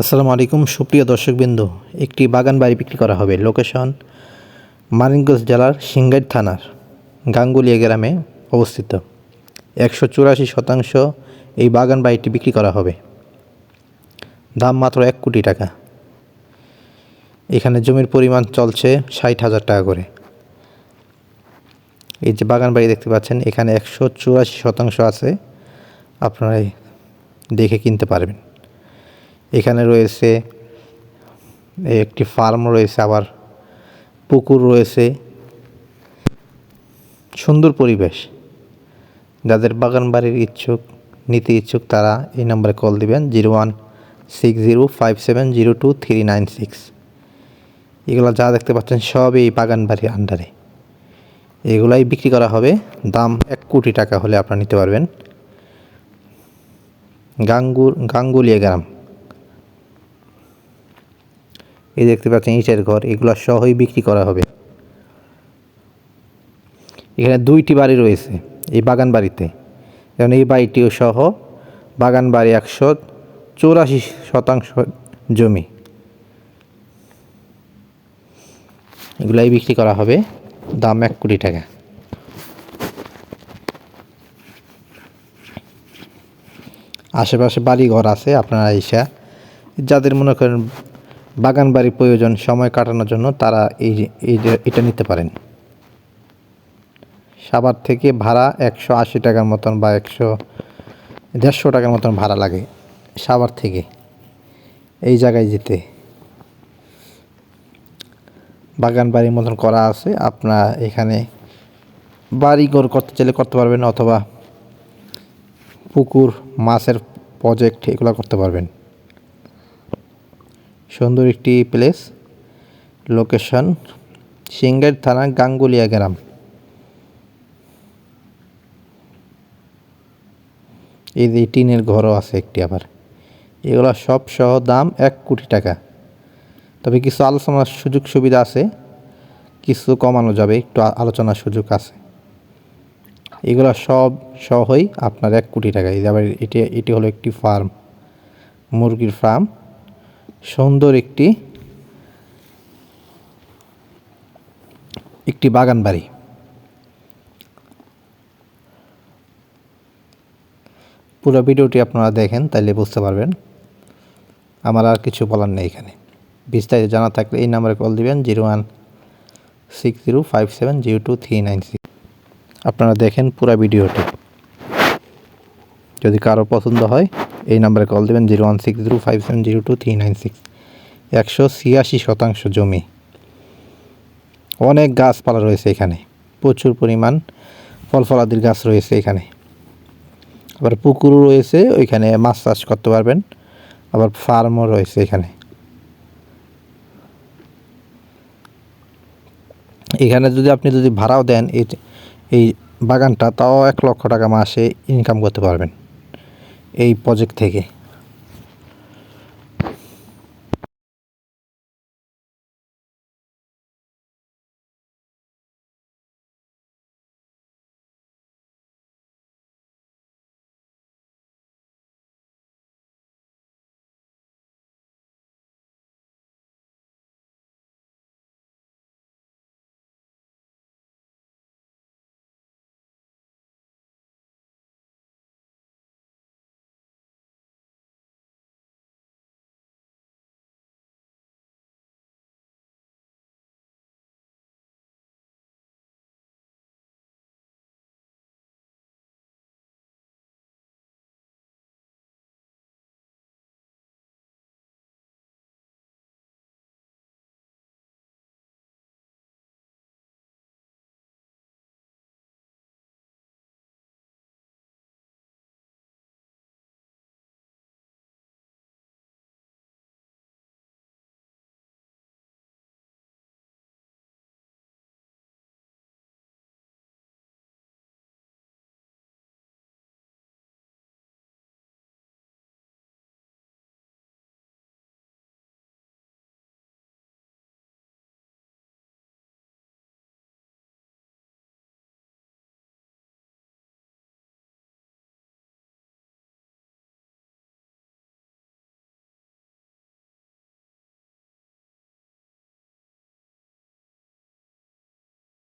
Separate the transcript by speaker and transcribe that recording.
Speaker 1: আসসালামু আলাইকুম, সুপ্রিয় দর্শকবৃন্দ। একটি বাগান বাড়ি বিক্রি করা হবে। লোকেশন মানিকগঞ্জ জেলার সিংগাইর থানার গাঙ্গুলিয়া গ্রামে অবস্থিত। একশো চুরাশি শতাংশ এই বাগান বাড়িটি বিক্রি করা হবে। দাম মাত্র এক কোটি টাকা। এখানে জমির পরিমাণ চলছে ষাট হাজার টাকা করে। এই যে বাগান বাড়ি দেখতে পাচ্ছেন, এখানে একশো চুরাশি শতাংশ আছে। আপনারা দেখে কিনতে পারবেন। এখানে রয়েছে, একটি ফার্ম রয়েছে, আবার পুকুর রয়েছে। সুন্দর পরিবেশ। যাদের বাগান বাড়ির ইচ্ছুক, নিতে ইচ্ছুক, তারা এই নম্বরে কল দিবেন, zero one six zero five seven zero two three nine six. এগুলো যা দেখতে পাচ্ছেন সব এই বাগান বাড়ির আন্ডারে এগুলাই বিক্রি করা হবে, দাম এক কোটি টাকা হলে আপনারা নিতে পারবেন। গাঙ্গুর, গাঙ্গুলিয়া গ্রাম। এই দেখতে পাচ্ছেন ইটের ঘর, এগুলো সহই বিক্রি করা হবে। এখানে দুইটি বাড়ি রয়েছে, এই বাগান বাড়িতে। যেমন এই বাড়িটিও সহ বাগান বাড়ি একশো চৌরাশি শতাংশ জমি। এগুলাই বিক্রি করা হবে, দাম এক কোটি টাকা। আশেপাশে বাড়ি ঘর আছে, আপনারা এসা যাদের মনে করেন বাগান বাড়ি প্রয়োজন, সময় কাটানোর জন্য তারা এই এটা নিতে পারেন। সাভার থেকে ভাড়া একশো আশি টাকার মতন বা একশো দেড়শো টাকার মতন ভাড়া লাগে সাভার থেকে এই জায়গায় যেতে। বাগান বাড়ির মতন করা আছে, আপনার এখানে বাড়ি ঘর করতে চাইলে করতে পারবেন অথবা পুকুর, মাছের প্রজেক্ট এগুলো করতে পারবেন। সুন্দর একটি প্লেস লোকেশন সিঙ্গাইর থানা গাঙ্গুলিয়া গ্রাম। এই যে টিনের ঘরও আছে একটি আবার। এগুলো সব সহ দাম এক কোটি টাকা। তবে কিছু আলোচনার সুযোগ সুবিধা আছে, কিছু কমানো যাবে, একটু আলোচনার সুযোগ আছে। এগুলো সব সহই আপনার এক কোটি টাকা। এই আবার এটি এটি হলো একটি ফার্ম মুরগির ফার্ম সুন্দর একটি একটি বাগান বাড়ি। পুরো ভিডিওটি আপনারা দেখেন, তাইলে বুঝতে পারবেন। আমার আর কিছু বলার নেই এখানে। বিস্তারিত জানা থাকলে এই নাম্বারে কল দিবেন, zero one six zero five seven zero two three nine six. আপনারা দেখেন পুরো ভিডিওটি। যদি কারও পছন্দ হয় এই নাম্বারে কল দেবেন zero one six zero five seven zero two three nine six একশো ছিয়াশি শতাংশ জমি। অনেক গাছপালা রয়েছে এখানে। প্রচুর পরিমাণ ফল ফলাদির গাছ রয়েছে এখানে। আবার পুকুরও রয়েছে, ওইখানে মাছ চাষ করতে পারবেন। আবার ফার্মও রয়েছে এখানে। এখানে যদি আপনি যদি ভাড়াও দেন, এই এই বাগানটা তাও এক লক্ষ টাকা মাসে ইনকাম করতে পারবেন। এই প্রজেক্ট থেকে।